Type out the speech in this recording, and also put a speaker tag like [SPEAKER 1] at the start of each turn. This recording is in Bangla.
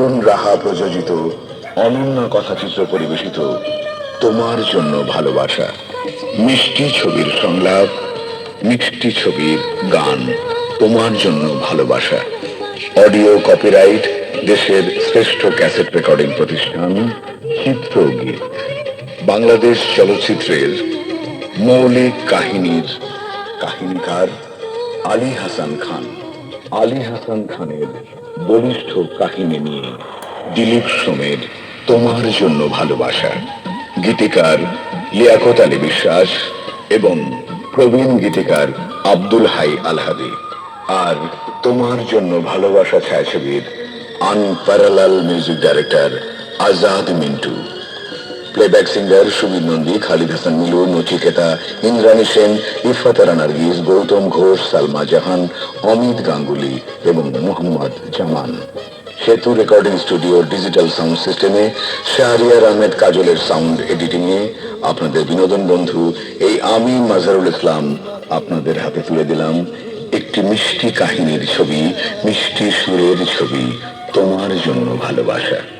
[SPEAKER 1] অরুণ রাহা প্রযোজিত, অনন্য কথাচিত্র পরিবেশিত, তোমার জন্য ভালোবাসা। মিষ্টি ছবির সংলাপ, মিষ্টি ছবির গান, তোমার জন্য ভালোবাসা। অডিও কপিরাইট, দেশের শ্রেষ্ঠ ক্যাসেট রেকর্ডিং প্রতিষ্ঠান চিত্রগীত বাংলাদেশ চলচ্চিত্রের মৌলিক কাহিনীর কাহিনীকার আলী হাসান খান। আলী হাসান খানের বলিষ্ঠ কাহিনী নিয়ে দিলীপ সোমের তোমার জন্য ভালোবাসা। গীতিকার লিয়াকত আলী বিশ্বাস এবং প্রবীণ গীতিকার আব্দুল হাই আলহাদি আর তোমার জন্য ভালোবাসা ছায়াছবির unparalleled music director Azad Mintu. Playback singer Subir Nandi Khalid Hasan Milu Nachiketa Indrani Sen Ifatara Nargis Gautam Ghosh Salma Jahan Amit Ganguly এবং মোহাম্মদ জামান সেতু রেকর্ডিং স্টুডিও ডিজিটাল সাউন্ড সিস্টেমে শাহরিয়ার আহমেদ কাজলের সাউন্ড এডিটিং এ আপনাদের বিনোদন বন্ধু এই আমি মাজারুল ইসলাম আপনাদের হাতে তুলে দিলাম একটি মিষ্টি কাহিনীর ছবি, মিষ্টি সুরের ছবি, তোমার জন্য ভালোবাসা।